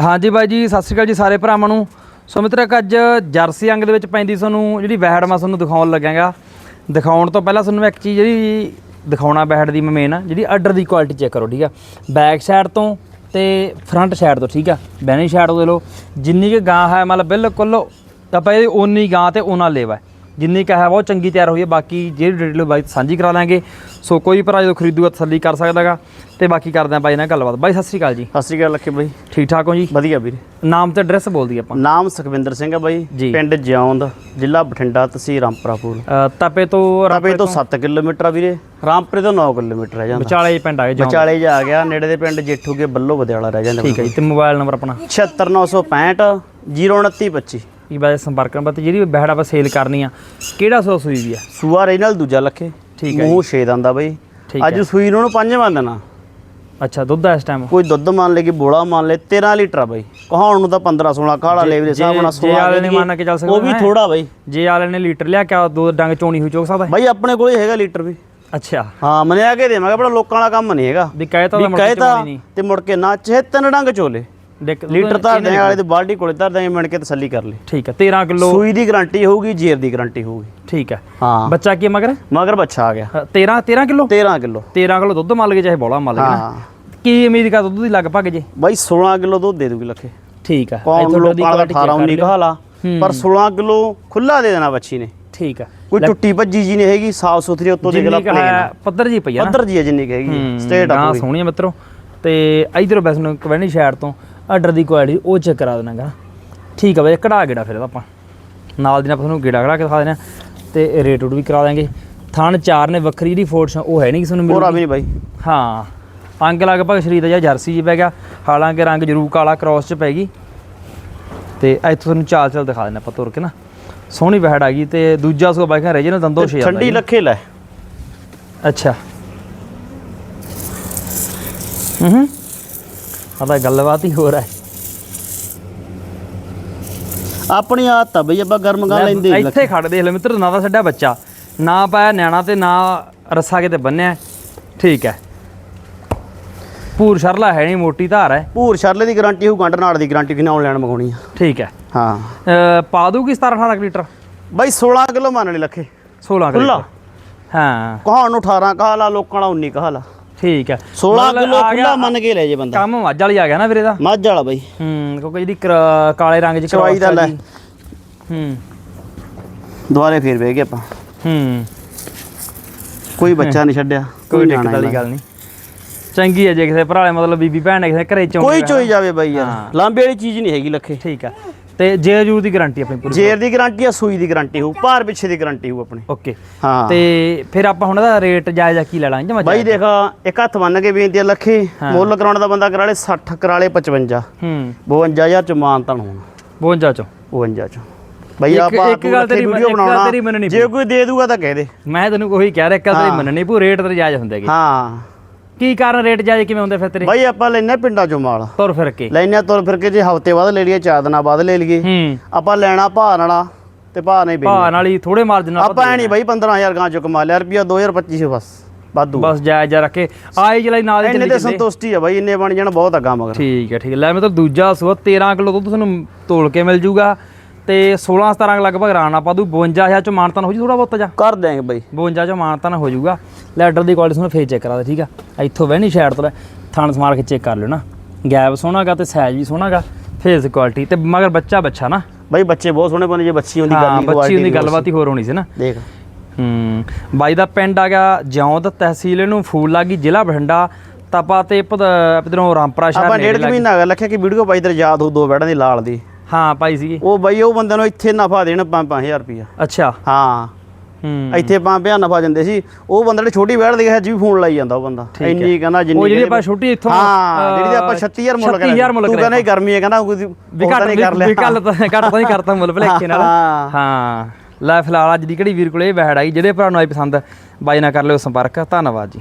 ਹਾਂਜੀ ਬਾਈ ਜੀ, ਸਤਿ ਸ਼੍ਰੀ ਅਕਾਲ ਜੀ ਸਾਰੇ ਭਰਾਵਾਂ ਨੂੰ। ਸੋ ਮਿੱਤਰੋ ਇੱਕ ਅੱਜ ਜਰਸੀ ਅੰਗ ਦੇ ਵਿੱਚ ਪੈਂਦੀ ਤੁਹਾਨੂੰ ਜਿਹੜੀ ਵੈੜ ਮੈਂ ਤੁਹਾਨੂੰ ਦਿਖਾਉਣ ਲੱਗਾਂਗਾ ਦਿਖਾਉਣ ਤੋਂ ਪਹਿਲਾਂ ਤੁਹਾਨੂੰ ਇੱਕ ਚੀਜ਼ ਜਿਹੜੀ ਦਿਖਾਉਣਾ ਵੈੜ ਦੀ ਮੇਨ ਆ, ਜਿਹੜੀ ਆਰਡਰ ਦੀ ਕੁਆਲਿਟੀ ਚੈੱਕ ਕਰੋ, ਠੀਕ ਆ? ਬੈਕ ਸਾਈਡ ਤੋਂ ਤੇ ਫਰੰਟ ਸਾਈਡ ਤੋਂ, ਠੀਕ ਆ? ਬੈਨੀ ਸਾਈਡ ਤੋਂ ਦੇ ਲਓ। ਜਿੰਨੀ ਕਿ ਗਾਂ ਹੈ, ਮਤਲਬ ਬਿਲਕੁਲ ਆਪਾਂ ਇਹ ਓਨੀ ਗਾਂ ਤੇ ਉਹਨਾਂ ਲੇਵਾ ਜਿੰਨੀ ਕਾ ਹੈ ਬਹੁਤ ਚੰਗੀ ਤਿਆਰ ਹੋਈ ਹੈ ਬਾਕੀ ਜਿਹੜੀ ਡਿਟੇਲ ਬਾਈ ਸਾਂਝੀ ਕਰਾ ਲਾਂਗੇ। ਸੋ ਕੋਈ ਭਰਾ ਜਦੋਂ ਖਰੀਦੂਗਾ ਤਸੱਲੀ ਕਰ ਸਕਦਾਗਾ ਤੇ ਬਾਕੀ ਕਰਦੇ ਆਂ ਬਾਈ ਨਾਲ ਗੱਲਬਾਤ। ਬਾਈ ਸਤਿ ਸ਼੍ਰੀ ਅਕਾਲ ਜੀ। ਸਤਿ ਸ਼੍ਰੀ ਅਕਾਲ ਲੱਖੇ ਬਾਈ। ਠੀਕ ਠਾਕ ਹੋ ਜੀ? ਵਧੀਆ ਵੀਰੇ। ਨਾਮ ਤੇ ਐਡਰੈਸ ਬੋਲ ਦਈਏ ਆਪਾਂ। ਨਾਮ ਸੁਖਵਿੰਦਰ ਸਿੰਘ ਆ ਬਾਈ। ਜੀ। ਪਿੰਡ ਜਿਉਂਦ ਜ਼ਿਲ੍ਹਾ ਬਠਿੰਡਾ ਤਹਿਸੀਲ ਰਾਮਪੁਰਾਪੁਰ ਅ, ਤਪੇ ਤੋਂ ਰਾਪੇ ਤੋਂ 7 ਕਿਲੋਮੀਟਰ ਆ ਵੀਰੇ। ਰਾਮਪੁਰੇ ਤੋਂ 9 ਕਿਲੋਮੀਟਰ ਰਹਿ ਜਾਂਦਾ। ਵਿਚਾਲੇ ਪਿੰਡ ਆਏ ਜਾਂ ਵਿਚਾਲੇ ਜਾ ਆ ਗਿਆ ਨੇੜੇ ਦੇ ਪਿੰਡ ਜੇਠੂ ਕੇ ਬੱਲੋ ਬਦਿਆਲਾ ਰਹਿ ਜਾਂਦਾ ਠੀਕ ਹੈ ਜੀ ਤੇ ਮੋਬਾਈਲ ਨੰਬਰ ਆਪਣਾ? 76965 02925 ਕੀ ਬਾਰੇ ਸੰਪਰਕ ਨੰਬਰ ਤੇ ਜਿਹੜੀ ਬਹਿੜ ਆਪਾਂ ਸੇਲ ਕਰਨੀ ਆ ਕਿਹੜਾ ਸੋ ਸੂਈ ਵੀ ਆ? ਸੂਆ ਰੇਨਲ ਦੂਜਾ ਲੱਖੇ। ਠੀਕ ਹੈ ਮੂੰਹ ਛੇ ਦੰਦਾ ਬਾਈ। ਅੱਜ ਸੂਈ ਨੂੰ ਪੰਜਵਾਂ ਦੇਣਾ। ਅੱਛਾ ਦੁੱਧ ਆ ਇਸ ਟਾਈਮ ਕੋਈ ਦੁੱਧ ਮੰਨ ਲੈ ਕਿ ਬੋਲਾ ਮੰਨ ਲੈ 13 ਲੀਟਰ ਆ ਬਾਈ। ਕਹਾਉਣ ਨੂੰ ਤਾਂ 15 16 ਕਾਲਾ ਲੈ ਦੇ ਹਿਸਾਬ ਨਾਲ ਜੇ 16 ਵਾਲੇ ਨੇ ਦੇ ਮੰਨ ਕੇ ਚੱਲ ਸਕਦਾ ਉਹ ਵੀ। ਥੋੜਾ ਬਾਈ। ਜੇ ਵਾਲੇ ਨੇ ਲੀਟਰ ਲਿਆ ਕੇ ਦੋ ਡੰਗ ਚੋਣੀ ਹੋਈ ਚੋਕ ਸਕਦਾ? ਬਾਈ ਆਪਣੇ ਕੋਲੇ ਹੈਗਾ ਲੀਟਰ ਵੀ। ਅੱਛਾ। ਹਾਂ ਮੰਨਿਆ ਕੇ ਦੇਵਾਂਗਾ ਬੜਾ ਲੋਕਾਂ ਵਾਲਾ ਕੰਮ ਨਹੀਂ ਹੈਗਾ। ਵੀ ਕਹਿ ਤਾਂ ਵੀ ਮੁੜ ਕੇ ਕਹਿਤਾ ਤੇ ਮੁੜ ਕੇ ਨਾ ਤਿੰਨ ਡੰਗ ਚੋਲੇ। ਲੀਟਰ ਧਰ ਦੇ ਵਾਲੇ ਤੇ ਬਾਲਟੀ ਕੋਲੇ ਧਰ ਦੇ ਮਿਣ ਕੇ ਤਸੱਲੀ ਕਰ ਲਈ। ਠੀਕ ਹੈ 13 ਕਿਲੋ ਸੂਈ ਦੀ ਗਾਰੰਟੀ ਹੋਊਗੀ ਜੇਰ ਦੀ ਗਾਰੰਟੀ ਹੋਊਗੀ। ਠੀਕ ਹੈ। ਹਾਂ। ਬੱਚਾ ਕੀ ਮਗਰ? ਮਗਰ ਬੱਚਾ ਆ ਗਿਆ। ਅ, 13 13 ਕਿਲੋ? 13 ਕਿਲੋ। 13 ਕਿਲੋ ਦੁੱਧ ਮੰਨ ਲਗੇ ਚਾਹੇ ਬੋਲਾ ਮੰਨ ਲਗੇ ਹਾਂ। ਕੀ ਉਮੀਦ ਕਰ ਦੁੱਧ ਦੀ ਲਗਭਗ ਜੇ? ਬਾਈ 16 ਕਿਲੋ ਦੁੱਧ ਦੇ ਦੂਗੀ ਲੱਖੇ। ਠੀਕ ਹੈ ਇੱਥੋਂ ਲੋਕਾਂ ਦਾ quality 18 check ਕਰ 19 ਲਿਓ। ਕਹਾਲਾ। ਪਰ 16 ਕਿਲੋ ਖੁੱਲਾ ਦੇ ਦੇਣਾ ਬੱਚੀ ਨੇ। ਠੀਕ ਹੈ ਕੋਈ ਟੁੱਟੀ ਭੱਜੀ ਜੀ ਨਹੀਂ ਹੈਗੀ ਸਾਫ਼ ਸੁਥਰੀ ਉੱਤੋਂ ਦੇਖ ਲਾ ਜਿੰਨੀ ਕੁ ਹੈ ਪੱਧਰ ਜੀ ਪਈ ਆ ਪੱਧਰ ਜੀ ਜਿੰਨੀ ਹੈਗੀ ਸਟੇਟ ਆ ਪੂਰੀ। ਸੋਹਣੀ ਮਿੱਤਰੋ। ਤੇ ਇਧਰੋਂ ਬਸ ਨੂੰ ਕਵੈਣੀ ਸ਼ੈਡ ਤੋਂ ਆਰਡਰ ਦੀ ਕੁਆਲਿਟੀ ਉਹ ਚੈੱਕ ਕਰਾ ਦੇਣਾਗਾ ਠੀਕ ਆ ਬਈ ਕਢਾ ਗੇੜਾ ਫਿਰ ਇਹਦਾ ਆਪਾਂ। ਨਾਲ ਦੀ ਨਾਲ ਆਪਾਂ ਤੁਹਾਨੂੰ ਗੇੜਾ ਕਢਾ ਕੇ ਦਿਖਾ ਦੇਣਾ ਤੇ ਰੇਟ ਰੂਟ ਵੀ ਕਰਾ ਦਾਂਗੇ ਥਣ ਚਾਰ ਨੇ ਵੱਖਰੀ ਜਿਹੜੀ ਫੋਰਸ ਉਹ ਹੈ ਨਹੀਂ ਕਿਸੇ ਨੂੰ ਮਿਲੂ ਪੂਰਾ ਵੀ ਨਹੀਂ ਬਾਈ। ਹਾਂ ਅੰਗ ਲਗਭਗ ਸ਼ਰੀਰ ਦਾ ਜਿਹਾ ਜਰਸੀ ਜੀ ਪੈ ਗਿਆ ਹਾਲਾਂਕਿ ਰੰਗ ਜਰੂਰ ਕਾਲਾ ਕ੍ਰਾਸ ਚ ਪੈ ਗਈ। ਤੇ ਇੱਥੋਂ ਤੁਹਾਨੂੰ ਚਾਲ ਚਾਲ ਦਿਖਾ ਦੇਣਾ ਆਪਾਂ ਤੁਰ ਕੇ ਨਾ। ਸੋਹਣੀ ਬਹਿੜ ਆ ਗਈ ਤੇ ਦੂਜਾ ਸੋ ਬਾਈਕਾਂ ਰਹਿ ਜੇ ਨਾ ਦੰਦੋ ਛੇ ਠੰਡੀ ਲੱਖੇ ਲੈ। ਅੱਛਾ। ਹੂੰ। ਆ ਤਾਂ ਗੱਲਬਾਤ ਹੀ ਹੋ ਰਹੀ ਹੈ। ਆਪਣੀ ਆਦਤ ਆ ਬਈ ਆਪਾਂ ਗਰਮ ਗਾ ਲੈਂਦੇ ਹੀ ਇੱਥੇ ਖੜ ਦੇਖ ਲਓ ਮਿੱਤਰ ਨਾ ਤਾਂ ਛੱਡਿਆ ਬੱਚਾ। ਨਾ ਪਾਇਆ ਨਿਆਣਾ ਤੇ ਨਾ ਰੱਸਾ ਕਿਤੇ ਬੰਨਿਆ। ਠੀਕ ਹੈ। ਪੂਰ ਸ਼ਰਲਾ ਹੈ ਨਹੀਂ ਮੋਟੀ ਧਾਰ ਹੈ। ਭੂਰ ਸ਼ਰਲੇ ਦੀ ਗਾਰੰਟੀ ਹੋਊ ਗੰਢ ਨਾਲ ਦੀ ਗਾਰੰਟੀ ਕਿਨਾਂ ਆਨਲਾਈਨ ਮੰਗਾਉਣੀ ਆ। ਠੀਕ ਹੈ। ਹਾਂ। ਅ, ਪਾ ਦੂਗੀ 17 18 ਲੀਟਰ? ਬਾਈ 16 ਕਿਲੋ ਮੰਨ ਲੈ ਲੱਖੇ। 16 ਖੁੱਲਾ ਲੀਟਰ। ਹਾਂ। ਕਹਾਉਣ ਨੂੰ 18 ਕਹਾ ਲਾ ਲੋਕਾਂ ਨਾਲ 19 ਕਹਾ ਲਾ ਠੀਕ ਹੈ। 16 ਮਤਲਬ ਕਿਲੋ ਆ ਗਿਆ- ਖੁੱਲਾ ਮੰਨ ਕੇ ਲੈ ਜੇ ਬੰਦਾ। ਕੰਮ ਮੱਝ ਵਾਲੀ ਆ ਗਿਆ ਨਾ ਵੀਰੇ ਦਾ? ਮੱਝ ਵਾਲਾ ਬਾਈ। ਹੂੰ ਕਿਉਂਕਿ ਜਿਹੜੀ ਕਰਾ- ਕਾਲੇ ਰੰਗ ਚ ਚਵਾਈ ਦਾ ਲੈ। ਹੂੰ। ਦੁਬਾਰੇ ਫੇਰ ਬਹਿ ਗਏ ਆਪਾਂ। ਹੂੰ। ਕੋਈ ਬੱਚਾ ਨਹੀਂ ਛੱਡਿਆ ਕੋਈ ਨਿਆਣਾ ਦਿੱਕਤ ਵਾਲੀ। ਗੱਲ ਨਹੀਂ। ਚੰਗੀ ਹੈ ਜੇ ਕਿਸੇ ਭਰਾ ਮਤਲਬ ਬੀਬੀ ਭੈਣ ਨੇ ਕਿਸੇ ਘਰੇ ਚੋਂ ਕੋਈ ਚੋਈ ਜਾਵੇ ਬਾਈ ਹਾਂ। ਯਾਰ ਲਾਂਬੇ ਵਾਲੀ ਚੀਜ਼ ਨਹੀਂ ਹੈਗੀ ਲੱਖੇ। ਠੀਕ ਹੈ ਤੇ ਜੇ ਜੂਰ ਦੀ ਗਾਰੰਟੀ ਆਪਣੀ ਪੂਰੀ ਜੇਰ ਦੀ ਗਾਰੰਟੀ ਆ ਸੂਈ ਦੀ ਗਾਰੰਟੀ ਹੋਊ ਭਾਰ ਪਿੱਛੇ ਦੀ ਗਾਰੰਟੀ ਹੋਊ ਆਪਣੀ। ਓਕੇ। ਹਾਂ। ਤੇ ਫਿਰ ਆਪਾਂ ਹੁਣ ਇਹਦਾ ਰੇਟ ਜਾਇਜ਼ਾ ਕੀ ਲੈ ਲਾਂਗੇ? ਜਮਾ ਬਾਈ ਦੇਖ ਇੱਕ ਹੱਥ ਬੰਨ ਕੇ ਬੇਨਤੀ ਆ ਲੱਖੇ ਮੁੱਲ ਕਰਾਉਣ ਦਾ ਬੰਦਾ ਕਰਾ ਲੇ 60 ਕਰਾ ਲੇ 55 ਹੂੰ। 52000 ਚ ਮਾਨਤਨ ਹੋਣਾ। 52 ਚੋਂ। 52 ਚ। ਬਈ ਇੱਕ- ਆਪਾਂ ਇੱਕ ਗੱਲ ਤੇਰੀ- ਵੀਡੀਓ ਇੱਕ ਗੱਲ ਬਣਾਉਣਾ ਜੇ ਕੋਈ ਦੇ ਦੂਗਾ ਤਾਂ ਕਹਿ ਦੇ। ਮੈਂ ਤੈਨੂੰ ਉਹੀ ਕਹਿ ਰਿਹਾ ਕੱਲ ਤੇਰੀ ਮੰਨਣੀ ਪੂ ਰੇਟ ਤੇ ਜਾਇਜ਼ ਹੁੰਦੇ ਹਾਂ। ਕੀ ਕਾਰਨ ਰੇਟ ਜਾਇਜ਼ ਕਿਵੇਂ ਹੁੰਦੇ ਫਿਰ ਤੇਰੇ? ਬਾਈ ਆਪਾਂ ਲੈਣਾ ਪਿੰਡਾਂ ਚੋਂ ਮਾਲ। ਤੁਰ ਫਿਰ ਕੇ। ਲੈਣਾ ਤੁਰ ਫਿਰ ਕੇ ਜੇ ਹਫ਼ਤੇ ਬਾਅਦ ਲੈ ਲਈਏ ਚਾਰ ਦਿਨਾਂ ਬਾਅਦ ਲੈ ਲਈਏ। ਆਪਾਂ ਲੈਣਾ ਭਾਅ ਨਾਲਾ ਤੇ ਭਾਅ ਨਹੀਂ ਵੇਚਣਾ ਭਾਅ ਨਾਲ ਹੀ ਥੋੜੇ ਮਾਰਜਨ ਨਾਲ ਆਪਾਂ ਐ ਨਹੀਂ ਬਾਈ 15000 ਗਾਂ ਚੋਂ ਕਮਾ ਲਿਆ ਰੁਪਿਆ 2025 ਬਸ ਵਾਧੂ ਬਸ ਜਾਇਜ਼ ਜਾ ਰੱਖੇ। ਆਈ ਜਲਾਈ ਨਾਲ ਹੀ ਚੱਲੀ ਤੇ ਜਾਂਦੇ ਸੰਤੁਸ਼ਟੀ ਆ ਬਾਈ ਇੰਨੇ ਬਣ ਜਾਣ ਬਹੁਤ ਆ ਮਗਰ। ਠੀਕ ਹੈ ਠੀਕ ਹੈ। ਲੈ ਮੈਂ ਤਾਂ ਦੂਜਾ ਸੂਆ 13 ਕਿਲੋ ਦੁੱਧ ਤੁਹਾਨੂੰ ਤੋਲ ਕੇ ਮਿਲ ਜੂਗਾ। ਤੇ 16 17 ਲਗਭਗ ਰਾਣਾ ਪਾ ਦੂ 52000 ਚ ਮਾਨਤਨ ਹੋ ਜੂ ਥੋੜਾ ਬਹੁਤ ਜਾ? ਕਰ ਦਿਆਂਗੇ ਬਾਈ। 52 ਚ ਮਾਨਤਨ ਹੋ ਜੂਗਾ। ਲੈਟਰ ਦੀ ਕੁਆਲਿਟੀ ਤੁਹਾਨੂੰ ਫੇਰ ਚੈੱਕ ਕਰਾ ਦੇ ਠੀਕ ਆ? ਇੱਥੋਂ ਵਹਿਣੀ ਸਾਈਡ ਤੋਂ ਥਣ ਸਮਾਰ ਕੇ ਚੈੱਕ ਕਰ ਲਿਓ ਨਾ। ਗੈਪ ਸੋਹਣਾਗਾ ਤੇ ਸਾਈਜ਼ ਵੀ ਸੋਹਣਾਗਾ ਫੇਸ ਕੁਆਲਿਟੀ ਤੇ ਮਗਰ ਬੱਚਾ ਬੱਚਾ ਨਾ। ਬਾਈ ਬੱਚੇ ਬਹੁਤ ਸੋਹਣੇ ਬਣੇ ਜੇ ਬੱਚੀ ਹੁੰਦੀ ਗੱਲ ਹਾਂ ਨਹੀਂ ਬੱਚੀ ਹੁੰਦੀ ਗੱਲਬਾਤ ਹੀ ਹੋਰ ਹੋਣੀ ਸੀ ਨਾ। ਦੇਖ। ਹੂੰ ਬਾਈ ਦਾ ਪਿੰਡ ਆ ਗਿਆ ਜਿਉਂਦ ਤਹਿਸੀਲ ਨੂੰ ਫੂਲ ਲਾਗੀ ਜ਼ਿਲ੍ਹਾ ਬਠਿੰਡਾ। ਤਪਾ ਤੇ ਇਧਰੋਂ ਰਾਮਪੁਰਾ ਸ਼ਹਿਰ ਆਪਾਂ ਡੇਢ ਮਹੀਨਾ ਹੈਗਾ ਲੱਖਿਆ ਕਿ ਵੀਡੀਓ ਪਾਈ ਤੇਰੇ ਯਾਦ ਹੋ ਦੋ ਬੈੜਾਂ ਦੀ ਲਾਲ ਦੀ। ਹਾਂ ਪਾਈ ਸੀਗੀ। ਉਹ ਬਾਈ ਉਹ ਬੰਦੇ ਨੂੰ ਇੱਥੇ ਨਫਾ ਦੇਣ 5-5000 ਰੁਪਿਆ ਅੱਛਾ। ਹਾਂ। ਹੂੰ। ਇੱਥੇ 5-5000 ਨਫਾ ਦਿੰਦੇ ਸੀ। ਉਹ ਬੰਦੇ ਨੇ ਛੋਟੀ ਬੈੜ ਦੀ ਜੀ ਫੋਨ ਲਾਈ ਜਾਂਦਾ ਉਹ ਬੰਦਾ। ਇੰਨੀ ਕਹਿੰਦਾ ਜਿੰਨੀ ਉਹ ਜਿਹੜੀ ਆਪਾਂ ਛੋਟੀ ਇੱਥੋਂ ਹਾਂ ਜਿਹੜੀ ਆਪਾਂ 36000 ਮੁੱਲ 36000 ਮੁੱਲ ਤੂੰ ਕਰਿਆ ਕਹਿੰਦਾ ਗਰਮੀ ਹੈ ਕਹਿੰਦਾ ਕੋਈ ਘੱਟ ਨਹੀਂ ਕਰ ਲਿਆ। ਵੀ ਕੱਲ ਤਾਂ ਘੱਟ ਤਾਂ ਨਹੀਂ ਕਰਤਾ ਮੁੱਲ ਭਲੇਖੇ ਨਾਲ। ਹਾਂ। ਲੈ ਫਿਲਹਾਲ ਅੱਜ ਦੀ ਘੜੀ ਵੀਰ ਕੋਲੇ ਇਹ ਵਹਿੜ ਆਈ ਜਿਹੜੇ ਭਰਾ ਨੂੰ ਆਈ ਪਸੰਦ ਬਾਈ ਨਾਲ ਕਰ ਲਿਓ ਸੰਪਰਕ। ਧੰਨਵਾਦ ਜੀ।